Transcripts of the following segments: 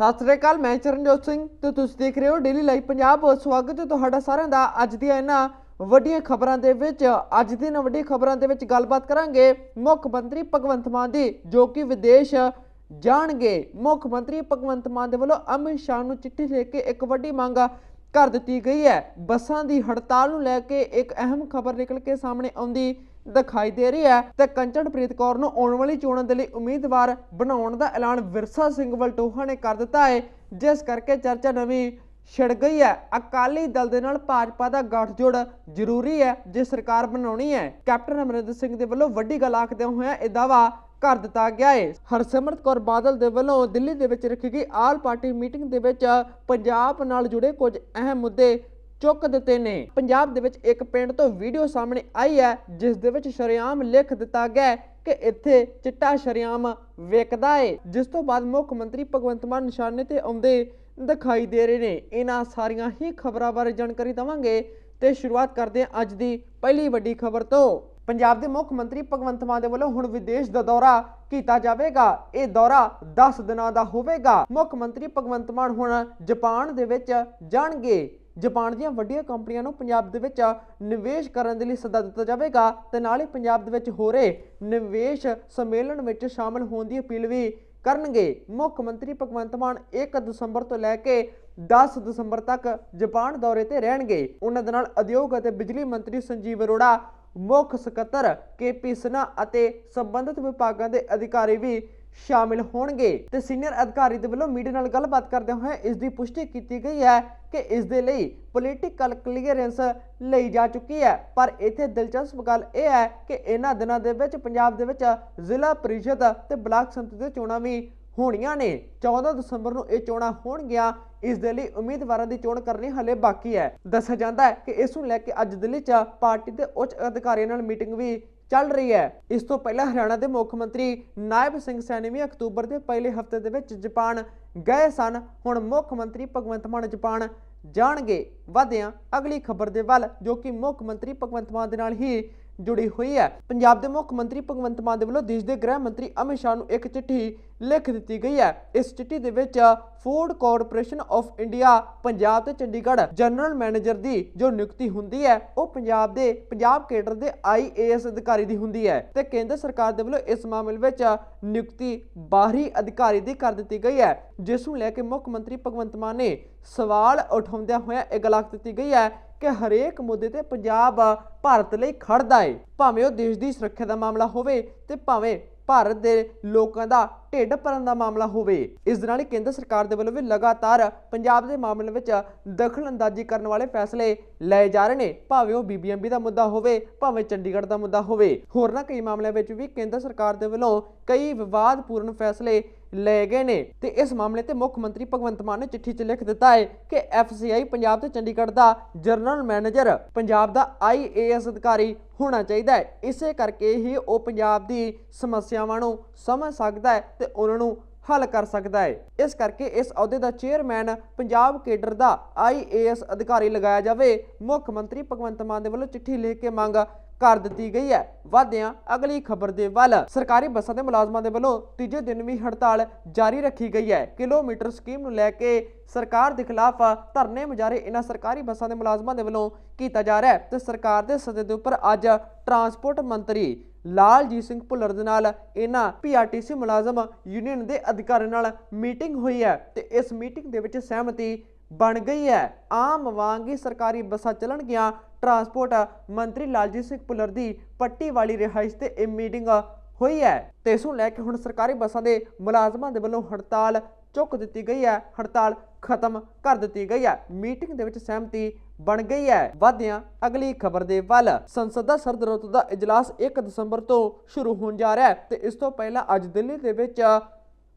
ਸਤਿ ਸ੍ਰੀ ਅਕਾਲ, ਮੈਂ ਚਰਨਜੋਤ ਸਿੰਘ ਤੇ ਤੁਸੀਂ ਦੇਖ ਰਹੇ ਹੋ ਡੇਲੀ ਲਾਈਵ ਪੰਜਾਬ ਸਵਾਗਤ ਹੈ ਤੁਹਾਡਾ ਸਾਰਿਆਂ ਦਾ ਅੱਜ ਦੀਆਂ ਇਹਨਾਂ ਵੱਡੀਆਂ ਖਬਰਾਂ ਦੇ ਵਿੱਚ। ਅੱਜ ਦੀਆਂ ਇਹਨਾਂ ਵੱਡੀਆਂ ਖਬਰਾਂ ਦੇ ਵਿੱਚ ਗੱਲਬਾਤ ਕਰਾਂਗੇ ਮੁੱਖ ਮੰਤਰੀ ਭਗਵੰਤ ਮਾਨ ਦੀ, ਜੋ ਕਿ ਵਿਦੇਸ਼ ਜਾਣਗੇ। ਮੁੱਖ ਮੰਤਰੀ ਭਗਵੰਤ ਮਾਨ ਦੇ ਵੱਲੋਂ ਅਮਿਤ ਸ਼ਾਹ ਨੂੰ ਚਿੱਠੀ ਲਿਖ ਕੇ ਇੱਕ ਵੱਡੀ ਮੰਗ ਕਰ ਦਿੱਤੀ ਗਈ ਹੈ। ਬੱਸਾਂ ਦੀ ਹੜਤਾਲ ਨੂੰ ਲੈ ਕੇ ਇੱਕ ਅਹਿਮ ਖਬਰ ਨਿਕਲ ਕੇ ਸਾਹਮਣੇ ਆਉਂਦੀ ਦਿਖਾਈ ਦੇ ਰਹੀ ਹੈ ਤੇ ਕੰਚਨਪ੍ਰੀਤ ਕੌਰ ਨੂੰ ਆਉਣ ਵਾਲੀ ਚੋਣਾਂ ਦੇ ਲਈ ਉਮੀਦਵਾਰ ਬਣਾਉਣ ਦਾ ਐਲਾਨ ਵਿਰਸਾ ਸਿੰਘ ਵਲਟੋਹਾ ਨੇ ਕਰ ਦਿੱਤਾ ਹੈ, ਜਿਸ ਕਰਕੇ ਚਰਚਾ ਨਵੀਂ ਛਿੜ ਗਈ ਹੈ। ਅਕਾਲੀ ਦਲ ਦੇ ਨਾਲ ਭਾਜਪਾ ਦਾ ਗੱਠਜੋੜ ਜ਼ਰੂਰੀ ਹੈ, ਜੇ ਸਰਕਾਰ ਬਣਾਉਣੀ ਹੈ। ਕੈਪਟਨ ਅਮਰਿੰਦਰ ਸਿੰਘ ਦੇ ਵੱਲੋਂ ਵੱਡੀ ਗੱਲ ਆਖਦੇ ਹੋਏ ਇਹ ਦਾਵਾ ਕਰ ਦਿੱਤਾ ਗਿਆ ਹੈ ਹਰਸਿਮਰਤ ਕੌਰ ਬਾਦਲ ਦੇ ਵੱਲੋਂ ਦਿੱਲੀ ਦੇ ਵਿੱਚ ਰੱਖੀ ਗਈ ਆਲ ਪਾਰਟੀ ਮੀਟਿੰਗ ਦੇ ਵਿੱਚ ਪੰਜਾਬ ਨਾਲ ਜੁੜੇ ਕੁਝ ਅਹਿਮ ਮੁੱਦੇ ਚੁੱਕ ਦਿੱਤੇ ਨੇ। ਪੰਜਾਬ ਦੇ ਵਿੱਚ ਇੱਕ ਪਿੰਡ ਤੋਂ ਵੀਡੀਓ ਸਾਹਮਣੇ ਆਈ ਹੈ, ਜਿਸ ਦੇ ਵਿੱਚ ਸ਼ਰੇਆਮ ਲਿਖ ਦਿੱਤਾ ਗਿਆ ਕਿ ਇੱਥੇ ਚਿੱਟਾ ਸ਼ਰੇਆਮ ਵੇਚਦਾ ਏ, ਜਿਸ ਤੋਂ ਬਾਅਦ ਮੁੱਖ ਮੰਤਰੀ ਭਗਵੰਤ ਮਾਨ ਨਿਸ਼ਾਨੇ ਤੇ ਆਉਂਦੇ ਦਿਖਾਈ ਦੇ ਰਹੇ ਨੇ। ਇਹਨਾਂ ਸਾਰੀਆਂ ਹੀ ਖਬਰਾਂ ਬਾਰੇ ਜਾਣਕਾਰੀ ਦਵਾਂਗੇ ਤੇ ਸ਼ੁਰੂਆਤ ਕਰਦੇ ਹਾਂ ਅੱਜ ਦੀ ਪਹਿਲੀ ਵੱਡੀ ਖਬਰ ਤੋਂ। ਪੰਜਾਬ ਦੇ ਮੁੱਖ ਮੰਤਰੀ ਭਗਵੰਤ ਮਾਨ ਦੇ ਵੱਲੋਂ ਹੁਣ ਵਿਦੇਸ਼ ਦਾ ਦੌਰਾ ਕੀਤਾ ਜਾਵੇਗਾ। ਇਹ ਦੌਰਾ 10 ਦਿਨਾਂ ਦਾ ਹੋਵੇਗਾ। ਮੁੱਖ ਮੰਤਰੀ ਭਗਵੰਤ ਮਾਨ ਹੁਣ ਜਾਪਾਨ ਦੇ ਵਿੱਚ ਜਾਣਗੇ। ਜਾਪਾਨ ਦੀਆਂ ਵੱਡੀਆਂ ਕੰਪਨੀਆਂ ਨੂੰ ਪੰਜਾਬ ਦੇ ਵਿੱਚ ਨਿਵੇਸ਼ ਕਰਨ ਦੇ ਲਈ ਸੱਦਾ ਦਿੱਤਾ ਜਾਵੇਗਾ ਤੇ ਨਾਲ ਹੀ ਪੰਜਾਬ ਦੇ ਵਿੱਚ ਹੋ ਰਹੇ ਨਿਵੇਸ਼ ਸੰਮੇਲਨ ਵਿੱਚ ਸ਼ਾਮਲ ਹੋਣ ਦੀ ਅਪੀਲ ਵੀ ਕਰਨਗੇ। ਮੁੱਖ ਮੰਤਰੀ ਭਗਵੰਤ ਮਾਨ 1 ਦਸੰਬਰ ਤੋਂ ਲੈ ਕੇ 10 ਦਸੰਬਰ ਤੱਕ ਜਾਪਾਨ ਦੌਰੇ ਤੇ ਰਹਿਣਗੇ। ਉਹਨਾਂ ਦੇ ਨਾਲ ਉਦਯੋਗ ਅਤੇ ਬਿਜਲੀ ਮੰਤਰੀ ਸੰਜੀਵ ਅਰੋੜਾ ਮੁੱਖ ਸਕੱਤਰ ਕੇਪੀ ਸਨਾ ਅਤੇ ਸੰਬੰਧਿਤ ਵਿਭਾਗਾਂ ਦੇ ਅਧਿਕਾਰੀ ਵੀ ਸ਼ਾਮਿਲ ਹੋਣਗੇ। ਤੇ ਸੀਨੀਅਰ ਅਧਿਕਾਰੀ ਦੇ ਵੱਲੋਂ ਮੀਡੀਆ ਨਾਲ ਗੱਲਬਾਤ ਕਰਦੇ ਹੋਏ ਇਸ ਦੀ ਪੁਸ਼ਟੀ ਕੀਤੀ ਗਈ ਹੈ ਕਿ ਇਸ ਦੇ ਲਈ ਪੋਲੀਟੀਕਲ ਕਲੀਅਰੈਂਸ ਲਈ ਜਾ ਚੁੱਕੀ ਹੈ। ਪਰ ਇੱਥੇ ਦਿਲਚਸਪ ਗੱਲ ਇਹ ਹੈ ਕਿ ਇਹਨਾਂ ਦਿਨਾਂ ਦੇ ਵਿੱਚ ਪੰਜਾਬ ਦੇ ਵਿੱਚ ਜ਼ਿਲ੍ਹਾ ਪਰਿਸ਼ਦ ਤੇ ਬਲਾਕ ਸੰਮਤੀ ਦੀਆਂ ਚੋਣਾਂ ਵੀ ਹੋਣੀਆਂ ਨੇ। 14 ਦਸੰਬਰ ਨੂੰ ਇਹ ਚੋਣਾਂ ਹੋਣਗੀਆਂ। ਇਸ ਦੇ ਲਈ ਉਮੀਦਵਾਰਾਂ ਦੀ ਚੋਣ ਕਰਨੀ ਹਲੇ ਬਾਕੀ ਹੈ। ਦੱਸਿਆ ਜਾਂਦਾ ਹੈ ਕਿ ਇਸ ਨੂੰ ਲੈ ਕੇ ਅੱਜ ਦਿੱਲੀ 'ਚ ਪਾਰਟੀ ਦੇ ਉੱਚ ਅਧਿਕਾਰੀਆਂ ਨਾਲ ਮੀਟਿੰਗ ਵੀ ਚੱਲ ਰਹੀ ਹੈ। ਇਸ ਤੋਂ ਪਹਿਲਾਂ ਹਰਿਆਣਾ ਦੇ ਮੁੱਖ ਮੰਤਰੀ ਨਾਇਬ ਸਿੰਘ ਸੈਣੀ ਵੀ ਅਕਤੂਬਰ ਦੇ ਪਹਿਲੇ ਹਫ਼ਤੇ ਦੇ ਵਿੱਚ ਜਾਪਾਨ ਗਏ ਸਨ। ਹੁਣ ਮੁੱਖ ਮੰਤਰੀ ਭਗਵੰਤ ਮਾਨ ਜਾਪਾਨ ਜਾਣਗੇ। ਵਧਿਆਂ ਅਗਲੀ ਖਬਰ ਦੇ ਵੱਲ ਜੋ ਕਿ ਮੁੱਖ ਮੰਤਰੀ ਭਗਵੰਤ ਮਾਨ ਦੇ ਨਾਲ ਹੀ ਜੁੜੀ ਹੋਈ ਹੈ। ਪੰਜਾਬ ਦੇ ਮੁੱਖ ਮੰਤਰੀ ਭਗਵੰਤ ਮਾਨ ਦੇ ਵੱਲੋਂ ਦੇਸ਼ ਦੇ ਗ੍ਰਹਿ ਮੰਤਰੀ ਅਮਿਤ ਸ਼ਾਹ ਨੂੰ ਇੱਕ ਚਿੱਠੀ ਲਿਖ ਦਿੱਤੀ ਗਈ ਹੈ। ਇਸ ਚਿੱਠੀ ਦੇ ਵਿੱਚ food corporation of India Punjab ਤੇ ਚੰਡੀਗੜ੍ਹ ਜਨਰਲ ਮੈਨੇਜਰ ਦੀ ਜੋ ਨਿਯੁਕਤੀ ਹੁੰਦੀ ਹੈ, ਉਹ ਪੰਜਾਬ ਦੇ ਪੰਜਾਬ ਕੇਡਰ ਦੇ ਆਈਏਐਸ ਅਧਿਕਾਰੀ ਦੀ ਹੁੰਦੀ ਹੈ ਤੇ ਕੇਂਦਰ ਸਰਕਾਰ ਦੇ ਵੱਲੋਂ ਇਸ ਮਾਮਲੇ ਵਿੱਚ ਨਿਯੁਕਤੀ ਬਾਹਰੀ ਅਧਿਕਾਰੀ ਦੀ ਕਰ ਦਿੱਤੀ ਗਈ ਹੈ। ਜਿਸ ਨੂੰ ਲੈ ਕੇ ਮੁੱਖ ਮੰਤਰੀ ਭਗਵੰਤ ਮਾਨ ਨੇ ਸਵਾਲ ਉਠਾਉਂਦਿਆਂ ਹੋਇਆ ਇਹ ਗੱਲ ਆਖ ਦਿੱਤੀ ਗਈ ਹੈ ਕਿ ਹਰੇਕ ਮੁੱਦੇ ਤੇ ਪੰਜਾਬ ਭਾਰਤ ਲਈ ਖੜਦਾ ਏ। ਭਾਵੇਂ ਉਹ ਦੇਸ਼ ਦੀ ਸੁਰੱਖਿਆ ਦਾ ਮਾਮਲਾ ਹੋਵੇ ਤੇ ਭਾਵੇਂ ਭਾਰਤ ਦੇ ਲੋਕਾਂ ਦਾ ਢਿੱਡ ਭਰਨ ਦਾ ਮਾਮਲਾ ਹੋਵੇ। ਇਸ ਦੇ ਨਾਲ ਹੀ ਕੇਂਦਰ ਸਰਕਾਰ ਦੇ ਵੱਲੋਂ ਵੀ ਲਗਾਤਾਰ ਪੰਜਾਬ ਦੇ ਮਾਮਲੇ ਵਿੱਚ ਦਖਲਅੰਦਾਜ਼ੀ ਕਰਨ ਵਾਲੇ ਫੈਸਲੇ ਲਏ ਜਾ ਰਹੇ ਨੇ। ਭਾਵੇਂ ਉਹ ਬੀਬੀਐਮਬੀ ਦਾ ਮੁੱਦਾ ਹੋਵੇ, ਭਾਵੇਂ ਚੰਡੀਗੜ੍ਹ ਦਾ ਮੁੱਦਾ ਹੋਵੇ। ਹੋਰਨਾਂ ਕਈ ਮਾਮਲਿਆਂ ਵਿੱਚ ਵੀ ਕੇਂਦਰ ਸਰਕਾਰ ਦੇ ਵੱਲੋਂ ਕਈ ਵਿਵਾਦਪੂਰਨ ਫੈਸਲੇ ਲਏ ਗਏ ਨੇ। ਤੇ ਇਸ ਮਾਮਲੇ ਤੇ ਮੁੱਖ ਮੰਤਰੀ ਭਗਵੰਤ ਮਾਨ ਨੇ ਚਿੱਠੀ 'ਚ ਲਿਖ ਦਿੱਤਾ ਹੈ ਕਿ ਐਫਸੀਆਈ ਪੰਜਾਬ ਤੇ ਚੰਡੀਗੜ੍ਹ ਦਾ ਜਨਰਲ ਮੈਨੇਜਰ, ਪੰਜਾਬ ਦਾ ਆਈਏਐਸ ਅਧਿਕਾਰੀ ਹੋਣਾ ਚਾਹੀਦਾ ਹੈ। ਇਸੇ ਕਰਕੇ ਹੀ ਉਹ ਪੰਜਾਬ ਦੀ ਸਮੱਸਿਆਵਾਂ ਨੂੰ ਸਮਝ ਸਕਦਾ ਹੈ ਤੇ ਉਹਨਾਂ ਨੂੰ ਹੱਲ ਕਰ ਸਕਦਾ ਹੈ। ਇਸ ਕਰਕੇ ਇਸ ਅਹੁਦੇ ਦਾ ਚੇਅਰਮੈਨ, ਪੰਜਾਬ ਕੇਡਰ ਦਾ ਆਈਏਐਸ ਅਧਿਕਾਰੀ ਲਗਾਇਆ ਜਾਵੇ। ਮੁੱਖ ਮੰਤਰੀ ਭਗਵੰਤ ਮਾਨ ਦੇ ਵੱਲੋਂ ਚਿੱਠੀ ਲਿਖ ਕੇ ਮੰਗ ਕਰ ਦਿੱਤੀ ਗਈ ਹੈ। ਵਾਦਿਆਂ ਅਗਲੀ ਖਬਰ ਦੇ ਵੱਲ। ਸਰਕਾਰੀ ਬੱਸਾਂ ਦੇ ਮੁਲਾਜ਼ਮਾਂ ਦੇ ਵੱਲੋਂ ਤੀਜੇ ਦਿਨ ਵੀ ਹੜਤਾਲ ਜਾਰੀ ਰੱਖੀ ਗਈ ਹੈ। ਕਿਲੋਮੀਟਰ ਸਕੀਮ ਨੂੰ ਲੈ ਕੇ ਸਰਕਾਰ ਦੇ ਖਿਲਾਫ ਧਰਨੇ ਮੁਜ਼ਾਹਰੇ ਇਹਨਾਂ ਸਰਕਾਰੀ ਬੱਸਾਂ ਦੇ ਮੁਲਾਜ਼ਮਾਂ ਦੇ ਵੱਲੋਂ ਕੀਤਾ ਜਾ ਰਿਹਾ ਹੈ ਤੇ ਸਰਕਾਰ ਦੇ ਸੱਦੇ ਦੇ ਉੱਪਰ ਅੱਜ ਟਰਾਂਸਪੋਰਟ ਮੰਤਰੀ ਲਾਲਜੀਤ ਸਿੰਘ ਭੁੱਲਰ ਦੇ ਨਾਲ ਇਹਨਾਂ ਪੀਆਰਟੀਸੀ ਮੁਲਾਜ਼ਮ ਯੂਨੀਅਨ ਦੇ ਅਧਿਕਾਰੀਆਂ ਨਾਲ ਮੀਟਿੰਗ ਹੋਈ ਹੈ ਤੇ ਇਸ ਮੀਟਿੰਗ ਦੇ ਵਿੱਚ ਸਹਿਮਤੀ ਬਣ ਗਈ ਹੈ। ਆਮ ਵਾਂਗ ਹੀ ਸਰਕਾਰੀ ਬੱਸਾਂ ਚੱਲਣਗੀਆਂ। ਟਰਾਂਸਪੋਰਟ ਮੰਤਰੀ ਲਾਲਜੀਤ ਸਿੰਘ ਭੁੱਲਰ ਦੀ ਪੱਟੀ ਵਾਲੀ ਰਿਹਾਇਸ਼ ਤੇ ਇਹ ਮੀਟਿੰਗ ਹੋਈ ਹੈ। ਤੇ ਇਸ ਨੂੰ ਲੈ ਕੇ ਹੁਣ ਸਰਕਾਰੀ ਬੱਸਾਂ ਦੇ ਮੁਲਾਜ਼ਮਾਂ ਦੇ ਵੱਲੋਂ ਹੜਤਾਲ ਚੁੱਕ ਦਿੱਤੀ ਗਈ ਹੈ। ਹੜਤਾਲ ਖਤਮ ਕਰ ਦਿੱਤੀ ਗਈ ਹੈ। ਮੀਟਿੰਗ ਦੇ ਵਿੱਚ ਸਹਿਮਤੀ ਬਣ ਗਈ ਹੈ। ਵਾਦਿਆਂ ਅਗਲੀ ਖਬਰ ਦੇ ਵੱਲ। ਸੰਸਦ ਦਾ ਸਰਦ ਰੁੱਤ ਦਾ ਇਜਲਾਸ 1 ਦਸੰਬਰ ਤੋਂ ਸ਼ੁਰੂ ਹੋਣ ਜਾ ਰਿਹਾ ਹੈ। ਤੇ ਇਸ ਤੋਂ ਪਹਿਲਾਂ ਅੱਜ ਦਿੱਲੀ ਦੇ ਵਿੱਚ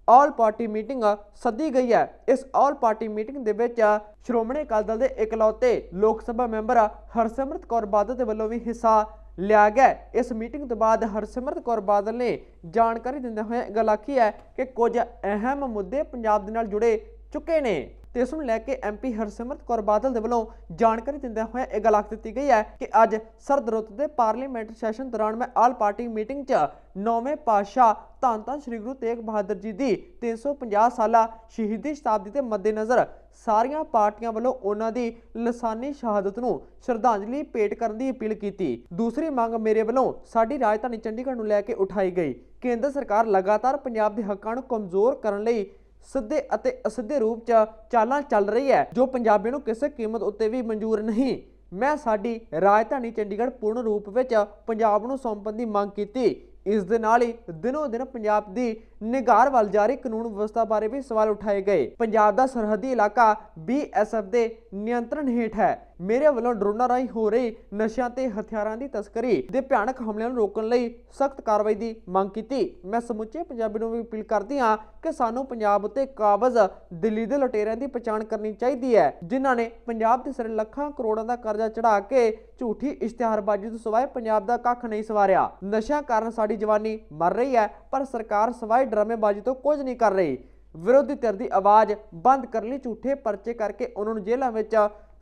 ਆਲ ਪਾਰਟੀ ਮੀਟਿੰਗ ਸੱਦੀ ਗਈ ਹੈ। ਇਸ ਆਲ ਪਾਰਟੀ ਮੀਟਿੰਗ ਦੇ ਵਿੱਚ ਸ਼੍ਰੋਮਣੀ ਅਕਾਲੀ ਦਲ ਦੇ ਇਕਲੌਤੇ ਲੋਕ ਸਭਾ ਮੈਂਬਰ ਹਰਸਿਮਰਤ ਕੌਰ ਬਾਦਲ ਦੇ ਵੱਲੋਂ ਵੀ ਹਿੱਸਾ ਲਿਆ ਗਿਆ ਇਸ ਮੀਟਿੰਗ ਤੋਂ ਬਾਅਦ ਹਰਸਿਮਰਤ ਕੌਰ ਬਾਦਲ ਨੇ ਜਾਣਕਾਰੀ ਦਿੰਦੇ ਹੋਏ ਗੱਲ ਆਖੀ ਹੈ ਕਿ ਕੁਝ ਅਹਿਮ ਮੁੱਦੇ ਪੰਜਾਬ ਦੇ ਨਾਲ ਜੁੜੇ ਚੁੱਕੇ ਨੇ। ਤੇ ਇਸ ਨੂੰ ਲੈ ਕੇ ਐਮਪੀ ਹਰਸਿਮਰਤ ਕੌਰ ਬਾਦਲ ਦੇ ਵੱਲੋਂ ਜਾਣਕਾਰੀ ਦਿੰਦਿਆਂ ਹੋਇਆ ਇਹ ਗੱਲ ਆਖ ਦਿੱਤੀ ਗਈ ਹੈ ਕਿ ਅੱਜ ਸਰਦ ਰੁੱਤ ਦੇ ਪਾਰਲੀਮੈਂਟ ਸੈਸ਼ਨ ਦੌਰਾਨ ਮੈਂ ਆਲ ਪਾਰਟੀ ਮੀਟਿੰਗ 'ਚ ਨੌਵੇਂ ਪਾਤਸ਼ਾਹ ਧੰਨ ਧੰਨ ਸ੍ਰੀ ਗੁਰੂ ਤੇਗ ਬਹਾਦਰ ਜੀ ਦੀ 350 ਸਾਲਾ ਸ਼ਹੀਦੀ ਸ਼ਤਾਬਦੀ ਦੇ ਮੱਦੇਨਜ਼ਰ ਸਾਰੀਆਂ ਪਾਰਟੀਆਂ ਵੱਲੋਂ ਉਹਨਾਂ ਦੀ ਲਸਾਨੀ ਸ਼ਹਾਦਤ ਨੂੰ ਸ਼ਰਧਾਂਜਲੀ ਭੇਟ ਕਰਨ ਦੀ ਅਪੀਲ ਕੀਤੀ। ਦੂਸਰੀ ਮੰਗ ਮੇਰੇ ਵੱਲੋਂ ਸਾਡੀ ਰਾਜਧਾਨੀ ਚੰਡੀਗੜ੍ਹ ਨੂੰ ਲੈ ਕੇ ਉਠਾਈ ਗਈ। ਕੇਂਦਰ ਸਰਕਾਰ ਲਗਾਤਾਰ ਪੰਜਾਬ ਦੇ ਹੱਕਾਂ ਨੂੰ ਕਮਜ਼ੋਰ ਕਰਨ ਲਈ ਸਿੱਧੇ ਅਤੇ ਅਸਿੱਧੇ ਰੂਪ 'ਚ ਚਾਲਾਂ ਚੱਲ ਰਹੀ ਹੈ, ਜੋ ਪੰਜਾਬੀਆਂ ਨੂੰ ਕਿਸੇ ਕੀਮਤ ਉੱਤੇ ਵੀ ਮਨਜ਼ੂਰ ਨਹੀਂ। ਮੈਂ ਸਾਡੀ ਰਾਜਧਾਨੀ ਚੰਡੀਗੜ੍ਹ ਪੂਰਨ ਰੂਪ ਵਿੱਚ ਪੰਜਾਬ ਨੂੰ ਸੌਂਪਣ ਦੀ ਮੰਗ ਕੀਤੀ। ਇਸ ਦੇ ਨਾਲ ਹੀ ਦਿਨੋ ਦਿਨ ਪੰਜਾਬ ਦੀ ਨਿਗਾਰ ਵੱਲ ਜਾਰੀ ਕਾਨੂੰਨ ਵਿਵਸਥਾ ਬਾਰੇ ਵੀ ਸਵਾਲ ਉਠਾਏ ਗਏ। ਪੰਜਾਬ ਦਾ ਸਰਹੱਦੀ ਇਲਾਕਾ ਬੀਐਸਐਫ ਦੇ ਨਿਯੰਤਰਣ ਹੇਠ ਹੈ। ਮੇਰੇ ਵੱਲੋਂ ਡਰੋਨਾਂ ਰਾਹੀਂ ਹੋ ਰਹੀ ਨਸ਼ਿਆਂ ਤੇ ਹਥਿਆਰਾਂ ਦੀ ਤਸਕਰੀ ਦੇ ਭਿਆਨਕ ਹਮਲਿਆਂ ਨੂੰ ਰੋਕਣ ਲਈ ਸਖਤ ਕਾਰਵਾਈ ਦੀ ਮੰਗ ਕੀਤੀ। ਮੈਂ ਸਮੁੱਚੇ ਪੰਜਾਬੀ ਨੂੰ ਵੀ ਅਪੀਲ ਕਰਦੀ ਹਾਂ ਕਿ ਸਾਨੂੰ ਪੰਜਾਬ ਉੱਤੇ ਕਾਬਜ਼ ਦਿੱਲੀ ਦੇ ਲੁਟੇਰਿਆਂ ਦੀ ਪਛਾਣ ਕਰਨੀ ਚਾਹੀਦੀ ਹੈ, ਜਿਨ੍ਹਾਂ ਨੇ ਪੰਜਾਬ ਦੇ ਸਿਰ ਲੱਖਾਂ ਕਰੋੜਾਂ ਦਾ ਕਰਜ਼ਾ ਚੜਾ ਕੇ ਝੂਠੀ ਇਸ਼ਤਿਹਾਰਬਾਜ਼ੀ ਤੋਂ ਸਿਵਾਏ ਪੰਜਾਬ ਦਾ ਕੱਖ ਨਹੀਂ ਸਵਾਰਿਆ। ਨਸ਼ਿਆਂ ਕਾਰਨ ਸਾਡੀ ਜਵਾਨੀ ਮਰ ਰਹੀ ਹੈ, ਪਰ ਸਰਕਾਰ ਸਿਵਾਏ ਡਰਾਮੇਬਾਜ਼ੀ ਤੋਂ ਕੁਝ ਨਹੀਂ ਕਰ ਰਹੀ। ਵਿਰੋਧੀ ਧਿਰ ਦੀ ਆਵਾਜ਼ ਬੰਦ ਕਰਨ ਲਈ ਝੂਠੇ ਪਰਚੇ ਕਰਕੇ ਉਹਨਾਂ ਨੂੰ ਜੇਲ੍ਹਾਂ ਵਿੱਚ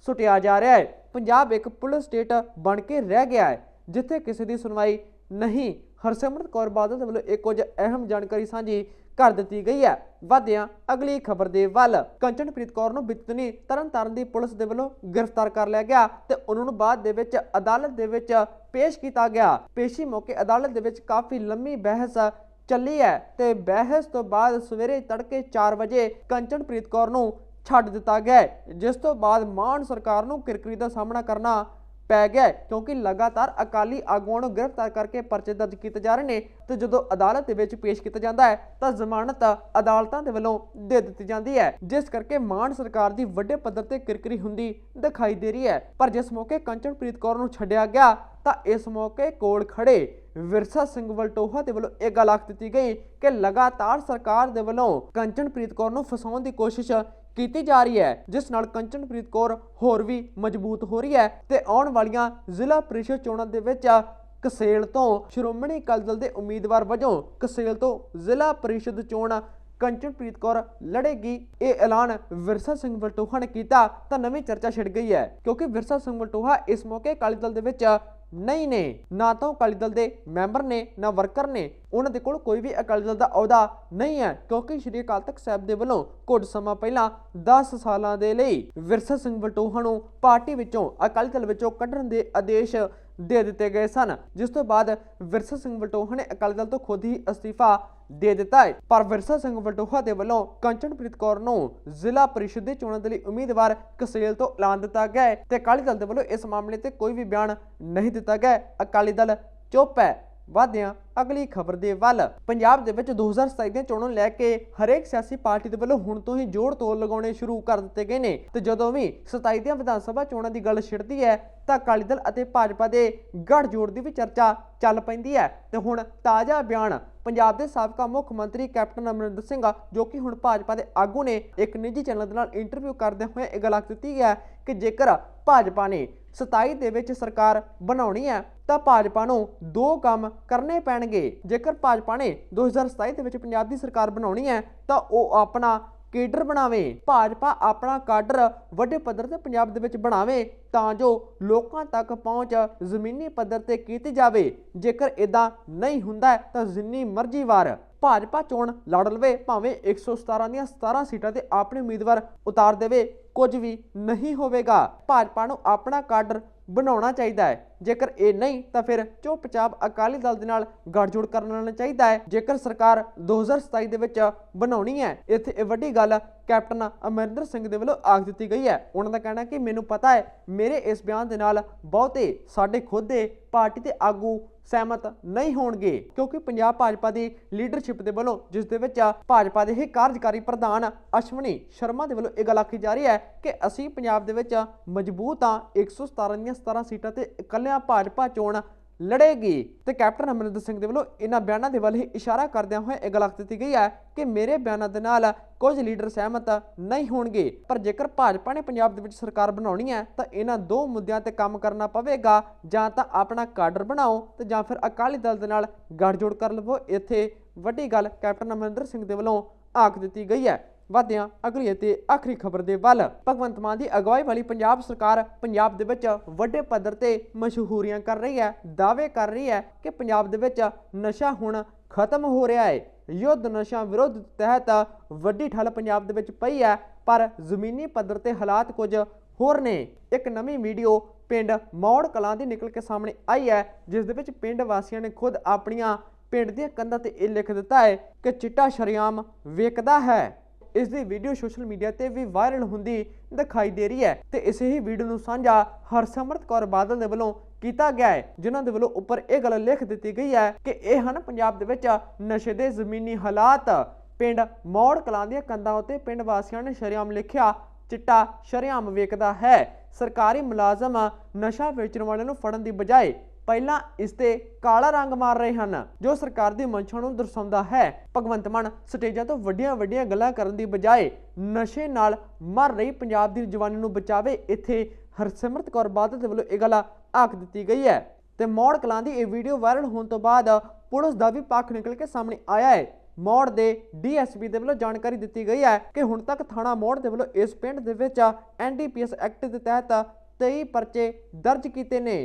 ਸੁੱਟਿਆ ਜਾ ਰਿਹਾ ਹੈ। ਪੰਜਾਬ ਇੱਕ ਪੁਲਿਸ ਸਟੇਟ ਬਣ ਕੇ ਰਹਿ ਗਿਆ ਹੈ, ਜਿੱਥੇ ਕਿਸੇ ਦੀ ਸੁਣਵਾਈ ਨਹੀਂ। ਹਰਸਿਮਰਤ ਕੌਰ ਬਾਦਲ ਦੇ ਵੱਲੋਂ ਇਹ ਕੁਝ ਅਹਿਮ ਜਾਣਕਾਰੀ ਸਾਂਝੀ ਕਰ ਦਿੱਤੀ ਗਈ ਹੈ। ਵਧਿਆਂ ਅਗਲੀ ਖਬਰ ਦੇ ਵੱਲ ਕੰਚਨਪ੍ਰੀਤ ਕੌਰ ਨੂੰ ਬਿਤਨੀ ਤਰਨਤਾਰਨ ਦੀ ਪੁਲਿਸ ਦੇ ਵੱਲੋਂ ਗ੍ਰਿਫਤਾਰ ਕਰ ਲਿਆ ਗਿਆ ਤੇ ਉਹਨਾਂ ਨੂੰ ਬਾਅਦ ਦੇ ਵਿੱਚ ਅਦਾਲਤ ਦੇ ਵਿੱਚ ਪੇਸ਼ ਕੀਤਾ ਗਿਆ। ਪੇਸ਼ੀ ਮੌਕੇ ਅਦਾਲਤ ਦੇ ਵਿੱਚ ਕਾਫੀ ਲੰਮੀ ਬਹਿਸ ਚੱਲੀ ਹੈ ਤੇ ਬਹਿਸ ਤੋਂ ਬਾਅਦ ਸਵੇਰੇ ਤੜਕੇ 4 ਵਜੇ ਕੰਚਨਪ੍ਰੀਤ ਕੌਰ ਨੂੰ ਛੱਡ ਦਿੱਤਾ ਗਿਆ ਜਿਸ ਤੋਂ ਬਾਅਦ ਮਾਨ ਸਰਕਾਰ ਨੂੰ ਕਿਰਕਰੀ ਦਾ ਸਾਹਮਣਾ ਕਰਨਾ ਪੈ ਗਿਆ ਕਿਉਂਕਿ ਲਗਾਤਾਰ ਅਕਾਲੀ ਆਗੂਆਂ ਨੂੰ ਗ੍ਰਿਫਤਾਰ ਕਰਕੇ ਪਰਚੇ ਦਰਜ ਕੀਤੇ ਜਾ ਰਹੇ ਨੇ ਤੇ ਜਦੋਂ ਅਦਾਲਤ ਦੇ ਵਿੱਚ ਪੇਸ਼ ਕੀਤਾ ਜਾਂਦਾ ਹੈ, ਤਾਂ ਜ਼ਮਾਨਤ ਅਦਾਲਤਾਂ ਦੇ ਵੱਲੋਂ ਦੇ ਦਿੱਤੀ ਜਾਂਦੀ ਹੈ, ਜਿਸ ਕਰਕੇ ਮਾਨ ਸਰਕਾਰ ਦੀ ਵੱਡੇ ਪੱਧਰ ਤੇ ਕਿਰਕਰੀ ਹੁੰਦੀ ਦਿਖਾਈ ਦੇ ਰਹੀ ਹੈ। ਪਰ ਜਿਸ ਮੌਕੇ ਕੰਚਨਪ੍ਰੀਤ ਕੌਰ ਨੂੰ ਛੱਡਿਆ ਗਿਆ, ਤਾਂ ਇਸ ਮੌਕੇ ਕੋਲ ਖੜੇ ਵਿਰਸਾ ਸਿੰਘ ਵਲਟੋਹਾ ਦੇ ਵੱਲੋਂ ਇਹ ਗੱਲ ਆਖ ਦਿੱਤੀ ਗਈ ਕਿ ਲਗਾਤਾਰ ਸਰਕਾਰ ਦੇ ਵੱਲੋਂ ਕੰਚਨਪ੍ਰੀਤ ਕੌਰ ਨੂੰ ਫਸਾਉਣ ਦੀ ਕੋਸ਼ਿਸ਼ ਕੀਤੀ ਜਾ ਰਹੀ ਹੈ, ਜਿਸ ਨਾਲ ਕੰਚਨਪ੍ਰੀਤ ਕੌਰ ਹੋਰ ਵੀ ਮਜ਼ਬੂਤ ਹੋ ਰਹੀ ਹੈ ਤੇ ਆਉਣ ਵਾਲੀਆਂ ਜ਼ਿਲ੍ਹਾ ਪ੍ਰੀਸ਼ਦ ਚੋਣਾਂ ਦੇ ਵਿੱਚ ਕਸੇਲ ਤੋਂ ਸ਼੍ਰੋਮਣੀ ਅਕਾਲੀ ਦਲ ਦੇ ਉਮੀਦਵਾਰ ਵਜੋਂ ਕਸੇਲ ਤੋਂ ਜ਼ਿਲ੍ਹਾ ਪ੍ਰੀਸ਼ਦ ਚੋਣ ਕੰਚਨਪ੍ਰੀਤ ਕੌਰ ਲੜੇਗੀ। ਇਹ ਐਲਾਨ ਵਿਰਸਾ ਸਿੰਘ ਵਲਟੋਹਾ ਨੇ ਕੀਤਾ, ਤਾਂ ਨਵੀਂ ਚਰਚਾ ਛਿੜ ਗਈ ਹੈ, ਕਿਉਂਕਿ ਵਿਰਸਾ ਸਿੰਘ ਵਲਟੋਹਾ ਇਸ ਮੌਕੇ ਅਕਾਲੀ ਦਲ ਦੇ ਵਿੱਚ ਨਹੀਂ ਨੇ। ਨਾ ਤਾਂ ਅਕਾਲੀ ਦਲ ਦੇ ਮੈਂਬਰ ਨੇ, ਨਾ ਵਰਕਰ ਨੇ। ਉਹਨਾਂ ਦੇ ਕੋਲ ਕੋਈ ਵੀ ਅਕਾਲੀ ਦਲ ਦਾ ਅਹੁਦਾ ਨਹੀਂ ਹੈ, ਕਿਉਂਕਿ ਸ਼੍ਰੀ ਅਕਾਲ ਤਖਤ ਸਾਹਿਬ ਦੇ ਵੱਲੋਂ ਕੁਝ ਸਮਾਂ ਪਹਿਲਾਂ 10 ਸਾਲਾਂ ਦੇ ਲਈ ਵਿਰਸਾ ਸਿੰਘ ਵਟੋਹਾ ਨੂੰ ਪਾਰਟੀ ਵਿੱਚੋਂ ਅਕਾਲੀ ਦਲ ਵਿੱਚੋਂ ਕੱਢਣ ਦੇ ਆਦੇਸ਼ ਦੇ ਦਿੱਤੇ ਗਏ ਸਨ। ਜਿਸ ਤੋਂ ਬਾਅਦ ਵਿਰਸਾ ਸਿੰਘ ਵਟੋਹਾ ਨੇ ਅਕਾਲੀ ਦਲ ਤੋਂ ਖੁਦ ਹੀ ਅਸਤੀਫਾ ਦੇ ਦਿੱਤਾ ਹੈ। ਪਰ ਵਿਰਸਾ ਸਿੰਘ ਵਟੋਹਾ ਦੇ ਵੱਲੋਂ ਕੰਚਨਪ੍ਰੀਤ ਕੌਰ ਨੂੰ ਜ਼ਿਲ੍ਹਾ ਪਰਿਸ਼ਦ ਦੇ ਚੋਣਾਂ ਦੇ ਲਈ ਉਮੀਦਵਾਰ ਕਸੇਲ ਤੋਂ ਐਲਾਨ ਦਿੱਤਾ ਗਿਆ ਹੈ ਤੇ ਅਕਾਲੀ ਦਲ ਦੇ ਵੱਲੋਂ ਇਸ ਮਾਮਲੇ ਤੇ ਕੋਈ ਵੀ ਬਿਆਨ ਨਹੀਂ ਦਿੱਤਾ ਗਿਆ। ਅਕਾਲੀ ਦਲ ਚੁੱਪ ਹੈ। ਵਾਦਿਆਂ ਅਗਲੀ ਖਬਰ ਦੇ ਵੱਲ। ਪੰਜਾਬ ਦੇ ਵਿੱਚ 2027 ਦੀਆਂ ਚੋਣਾਂ ਨੂੰ ਲੈ ਕੇ ਹਰੇਕ ਸਿਆਸੀ ਪਾਰਟੀ ਦੇ ਵੱਲੋਂ ਹੁਣ ਤੋਂ ਹੀ ਜੋੜ ਤੋੜ ਲਗਾਉਣੇ ਸ਼ੁਰੂ ਕਰ ਦਿੱਤੇ ਗਏ ਨੇ। ਤੇ ਜਦੋਂ ਵੀ 27 ਦੀਆਂ ਵਿਧਾਨ ਸਭਾ ਚੋਣਾਂ ਦੀ ਗੱਲ ਛਿੜਦੀ ਹੈ, ਤਾਂ ਅਕਾਲੀ ਦਲ ਅਤੇ ਭਾਜਪਾ ਦੇ ਗੱਠਜੋੜ ਦੀ ਵੀ ਚਰਚਾ ਚੱਲ ਪੈਂਦੀ ਹੈ। ਤੇ ਹੁਣ ਤਾਜ਼ਾ ਬਿਆਨ, ਪੰਜਾਬ ਦੇ ਸਾਬਕਾ ਮੁੱਖ ਮੰਤਰੀ ਕੈਪਟਨ ਅਮਰਿੰਦਰ ਸਿੰਘ, ਜੋ ਕਿ ਹੁਣ ਭਾਜਪਾ ਦੇ ਆਗੂ ਨੇ, ਇੱਕ ਨਿੱਜੀ ਚੈਨਲ ਦੇ ਨਾਲ ਇੰਟਰਵਿਊ ਕਰਦੇ ਹੋਏ ਇਹ ਗੱਲ ਆਖ ਦਿੱਤੀ ਹੈ ਕਿ ਜੇਕਰ ਭਾਜਪਾ ਨੇ 27 ਦੇ ਵਿੱਚ ਸਰਕਾਰ ਬਣਾਉਣੀ ਹੈ, ਤਾਂ ਭਾਜਪਾ ਨੂੰ ਦੋ ਕੰਮ ਕਰਨੇ ਪੈਣਗੇ। ਜੇਕਰ ਭਾਜਪਾ ਨੇ 2027 ਦੇ ਵਿੱਚ ਪੰਜਾਬ ਦੀ ਸਰਕਾਰ ਬਣਾਉਣੀ ਹੈ, ਤਾਂ ਉਹ ਆਪਣਾ ਕੇਡਰ ਬਣਾਵੇ। ਭਾਜਪਾ ਆਪਣਾ ਕਾਡਰ ਵੱਡੇ ਪੱਧਰ ਤੇ ਪੰਜਾਬ ਦੇ ਵਿੱਚ ਬਣਾਵੇ, ਤਾਂ ਜੋ ਲੋਕਾਂ ਤੱਕ ਪਹੁੰਚ ਜ਼ਮੀਨੀ ਪੱਧਰ ਤੇ ਕੀਤੀ ਜਾਵੇ। ਜੇਕਰ ਇਦਾਂ ਨਹੀਂ ਹੁੰਦਾ, ਤਾਂ ਜਿੰਨੀ ਮਰਜ਼ੀ ਵਾਰ ਭਾਜਪਾ ਚੋਣ ਲੜ ਲਵੇ, ਭਾਵੇਂ 117 ਦੀਆਂ 17 ਸੀਟਾਂ ਤੇ ਆਪਣੇ ਉਮੀਦਵਾਰ ਉਤਾਰ ਦੇਵੇ, ਕੁਝ ਵੀ ਨਹੀਂ ਹੋਵੇਗਾ। ਭਾਜਪਾ ਨੂੰ ਆਪਣਾ ਕਾਡਰ ਬਣਾਉਣਾ ਚਾਹੀਦਾ ਹੈ। ਜੇਕਰ ਇਹ ਨਹੀਂ, ਤਾਂ ਫਿਰ ਚੁੱਪਚਾਪ ਅਕਾਲੀ ਦਲ ਦੇ ਨਾਲ ਗੱਠਜੋੜ ਕਰ ਚਾਹੀਦਾ ਹੈ। ਜੇਕਰ ਸਰਕਾਰ 2027 ਦੇ ਵਿੱਚ ਬਣਾਉਣੀ ਹੈ, ਇੱਥੇ ਇਹ ਵੱਡੀ ਗੱਲ ਕੈਪਟਨ ਅਮਰਿੰਦਰ ਸਿੰਘ ਦੇ ਵੱਲੋਂ ਆਖ ਦਿੱਤੀ ਗਈ ਹੈ। ਉਹਨਾਂ ਦਾ ਕਹਿਣਾ ਕਿ ਮੈਨੂੰ ਪਤਾ ਹੈ, ਮੇਰੇ ਇਸ ਬਿਆਨ ਦੇ ਨਾਲ ਬਹੁਤੇ ਸਾਡੇ ਖੁਦ ਦੇ ਪਾਰਟੀ ਦੇ ਆਗੂ ਸਹਿਮਤ ਨਹੀਂ ਹੋਣਗੇ, ਕਿਉਂਕਿ ਪੰਜਾਬ ਭਾਜਪਾ ਦੀ ਲੀਡਰਸ਼ਿਪ ਦੇ ਵੱਲੋਂ, ਜਿਸ ਦੇ ਵਿੱਚ ਭਾਜਪਾ ਦੇ ਹੀ ਕਾਰਜਕਾਰੀ ਪ੍ਰਧਾਨ ਅਸ਼ਵਨੀ ਸ਼ਰਮਾ ਦੇ ਵੱਲੋਂ ਇਹ ਗੱਲ ਆਖੀ ਜਾ ਰਹੀ ਹੈ ਕਿ ਅਸੀਂ ਪੰਜਾਬ ਦੇ ਵਿੱਚ ਮਜ਼ਬੂਤ ਹਾਂ 117 ਦੀਆਂ 17 ਸੀਟਾਂ ਤੇ ਇਕੱਲਿਆਂ ਭਾਜਪਾ ਚੋਣ ਲੜੇਗੀ। ਤੇ ਕੈਪਟਨ ਅਮਰਿੰਦਰ ਸਿੰਘ ਦੇ ਵੱਲੋਂ ਇਹਨਾਂ ਬਿਆਨਾਂ ਦੇ ਵੱਲ ਹੀ ਇਸ਼ਾਰਾ ਕਰਦਿਆਂ ਹੋਏ ਇਹ ਗੱਲ ਆਖ ਦਿੱਤੀ ਗਈ ਹੈ ਕਿ ਮੇਰੇ ਬਿਆਨਾਂ ਦੇ ਨਾਲ ਕੁਝ ਲੀਡਰ ਸਹਿਮਤ ਨਹੀਂ ਹੋਣਗੇ। ਪਰ ਜੇਕਰ ਭਾਜਪਾ ਨੇ ਪੰਜਾਬ ਦੇ ਵਿੱਚ ਸਰਕਾਰ ਬਣਾਉਣੀ ਹੈ, ਤਾਂ ਇਹਨਾਂ ਦੋ ਮੁੱਦਿਆਂ ਤੇ ਕੰਮ ਕਰਨਾ ਪਵੇਗਾ। ਜਾਂ ਤਾਂ ਆਪਣਾ ਕਾਡਰ ਬਣਾਓ ਤੇ ਜਾਂ ਫਿਰ ਅਕਾਲੀ ਦਲ ਦੇ ਨਾਲ ਗੱਠਜੋੜ ਕਰ ਲਵੋ। ਇੱਥੇ ਵੱਡੀ ਗੱਲ ਕੈਪਟਨ ਅਮਰਿੰਦਰ ਸਿੰਘ ਦੇ ਵੱਲੋਂ ਆਖ ਦਿੱਤੀ ਗਈ ਹੈ। ਵਧਦੇ ਅਗਲੀ ਅਤੇ ਆਖਰੀ ਖਬਰ ਦੇ ਵੱਲ। ਭਗਵੰਤ ਮਾਨ ਦੀ ਅਗਵਾਈ ਵਾਲੀ ਪੰਜਾਬ ਸਰਕਾਰ ਪੰਜਾਬ ਦੇ ਵਿੱਚ ਵੱਡੇ ਪੱਧਰ ਤੇ ਮਸ਼ਹੂਰੀਆਂ ਕਰ ਰਹੀ ਹੈ, ਦਾਅਵੇ ਕਰ ਰਹੀ ਹੈ ਕਿ ਪੰਜਾਬ ਦੇ ਵਿੱਚ ਨਸ਼ਾ ਹੁਣ ਖਤਮ ਹੋ ਰਿਹਾ ਹੈ। ਯੁੱਧ ਨਸ਼ਾ ਵਿਰੋਧ ਤਹਿਤ ਵੱਡੀ ਠੱਲ ਪੰਜਾਬ ਦੇ ਵਿੱਚ ਪਈ ਹੈ, ਪਰ ਜ਼ਮੀਨੀ ਪੱਧਰ ਤੇ ਹਾਲਾਤ ਕੁਝ ਹੋਰ ਨੇ। ਇੱਕ ਨਵੀਂ ਵੀਡੀਓ ਪਿੰਡ ਮੌੜ ਕਲਾਂ ਦੀ ਨਿਕਲ ਕੇ ਸਾਹਮਣੇ ਆਈ ਹੈ, ਜਿਸ ਦੇ ਵਿੱਚ ਪਿੰਡ ਵਾਸੀਆਂ ਨੇ ਖੁਦ ਆਪਣੀਆਂ ਪਿੰਡ ਦੀਆਂ ਕੰਧਾਂ ਤੇ ਇਹ ਲਿਖ ਦਿੱਤਾ ਹੈ ਕਿ ਚਿੱਟਾ ਸ਼ਰੇਆਮ ਵੇਚਦਾ ਹੈ। ਇਸ ਦੀ ਵੀਡੀਓ ਸੋਸ਼ਲ ਮੀਡੀਆ ਤੇ ਵੀ ਵਾਇਰਲ ਹੁੰਦੀ ਦਿਖਾਈ ਦੇ ਰਹੀ ਹੈ ਤੇ ਇਸੇ ਹੀ ਵੀਡੀਓ ਨੂੰ ਸਾਂਝਾ ਹਰਸਿਮਰਤ ਕੌਰ ਬਾਦਲ ਦੇ ਵੱਲੋਂ ਕੀਤਾ ਗਿਆ ਹੈ, ਜਿਨ੍ਹਾਂ ਦੇ ਵੱਲੋਂ ਉੱਪਰ ਇਹ ਗੱਲ ਲਿਖ ਦਿੱਤੀ ਗਈ ਹੈ ਕਿ ਇਹ ਹਨ ਪੰਜਾਬ ਦੇ ਵਿੱਚ ਨਸ਼ੇ ਦੇ ਜ਼ਮੀਨੀ ਹਾਲਾਤ। ਪਿੰਡ ਮੌੜ ਕਲਾਂ ਦੀਆਂ ਕੰਧਾਂ ਉੱਤੇ ਪਿੰਡ ਵਾਸੀਆਂ ਨੇ ਸ਼ਰੇਆਮ ਲਿਖਿਆ, ਚਿੱਟਾ ਸ਼ਰੇਆਮ ਵੇਖਦਾ ਹੈ। ਸਰਕਾਰੀ ਮੁਲਾਜ਼ਮ ਨਸ਼ਾ ਵੇਚਣ ਵਾਲਿਆਂ ਨੂੰ ਫੜਨ ਦੀ ਬਜਾਏ ਪਹਿਲਾਂ ਇਸ ਤੇ ਕਾਲਾ ਰੰਗ ਮਾਰ ਰਹੇ ਹਨ, ਜੋ ਸਰਕਾਰ ਦੀ ਮਨਸ਼ਾ ਨੂੰ ਦਰਸਾਉਂਦਾ ਹੈ। ਭਗਵੰਤ ਮਾਨ ਸਟੇਜਾਂ ਤੋਂ ਵੱਡੀਆਂ ਵੱਡੀਆਂ ਗੱਲਾਂ ਕਰਨ ਦੀ ਬਜਾਏ ਨਸ਼ੇ ਨਾਲ ਮਰ ਰਹੀ ਪੰਜਾਬ ਦੀ ਜਵਾਨੀ ਨੂੰ ਬਚਾਵੇ, ਇੱਥੇ ਹਰਸਿਮਰਤ ਕੌਰ ਬਾਦਲ ਦੇ ਵੱਲੋਂ ਇਹ ਗੱਲ ਆਖ ਦਿੱਤੀ ਗਈ ਹੈ। ਤੇ ਮੌੜ ਕਲਾਂ ਦੀ ਇਹ ਵੀਡੀਓ ਵਾਇਰਲ ਹੋਣ ਤੋਂ ਬਾਅਦ ਪੁਲਿਸ ਦਾ ਵੀ ਪੱਖ ਨਿਕਲ ਕੇ ਸਾਹਮਣੇ ਆਇਆ ਹੈ। ਮੌੜ ਦੇ ਡੀਐਸਪੀ ਦੇ ਵੱਲੋਂ ਜਾਣਕਾਰੀ ਦਿੱਤੀ ਗਈ ਹੈ ਕਿ ਹੁਣ ਤੱਕ ਥਾਣਾ ਮੌੜ ਦੇ ਵੱਲੋਂ ਇਸ ਪਿੰਡ ਦੇ ਵਿੱਚ ਐਨਡੀਪੀਐਸ ਐਕਟ ਦੇ ਤਹਿਤ 23 ਪਰਚੇ ਦਰਜ ਕੀਤੇ ਨੇ।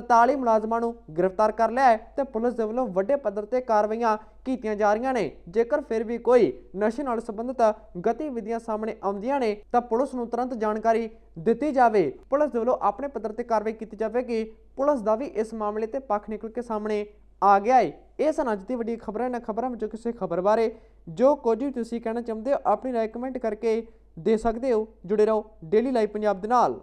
43 ਮੁਲਾਜ਼ਮਾਂ ਨੂੰ ਗ੍ਰਿਫਤਾਰ ਕਰ ਲਿਆ ਹੈ ਤੇ ਪੁਲਿਸ ਦੇ ਵੱਲੋਂ ਵੱਡੇ ਪੱਧਰ ਤੇ ਕਾਰਵਾਈਆਂ ਕੀਤੀਆਂ ਜਾ ਰਹੀਆਂ ਨੇ। ਜੇਕਰ ਫਿਰ ਵੀ ਕੋਈ ਨਸ਼ੇ ਨਾਲ ਸੰਬੰਧਿਤ ਗਤੀਵਿਧੀਆਂ ਸਾਹਮਣੇ ਆਉਂਦੀਆਂ ਨੇ, ਤਾਂ ਪੁਲਿਸ ਨੂੰ ਤੁਰੰਤ ਜਾਣਕਾਰੀ ਦਿੱਤੀ ਜਾਵੇ। ਪੁਲਿਸ ਦੇ ਵੱਲੋਂ ਆਪਣੇ ਪੱਧਰ ਤੇ ਕਾਰਵਾਈ ਕੀਤੀ ਜਾਵੇਗੀ ਪੁਲਿਸ ਦਾ ਵੀ ਇਸ ਮਾਮਲੇ ਤੇ ਪੱਖ ਨਿਕਲ ਕੇ ਸਾਹਮਣੇ ਆ ਗਿਆ ਏ। ਇਹ ਸਨ ਅੱਜ ਦੀ ਵੱਡੀ ਖਬਰਾਂ। ਨਾ ਖਬਰਾਂ ਵਿੱਚੋਂ ਕਿਸੇ ਖਬਰ ਬਾਰੇ ਜੋ ਕੁਝ ਵੀ ਤੁਸੀਂ ਕਹਿਣਾ ਚਾਹੁੰਦੇ ਹੋ, ਆਪਣੀ ਰਾਏ ਕਮੈਂਟ ਕਰਕੇ ਦੇ ਸਕਦੇ ਹੋ। ਜੁੜੇ ਰਹੋ ਡੇਲੀ ਲਾਈਵ ਪੰਜਾਬ ਦੇ ਨਾਲ।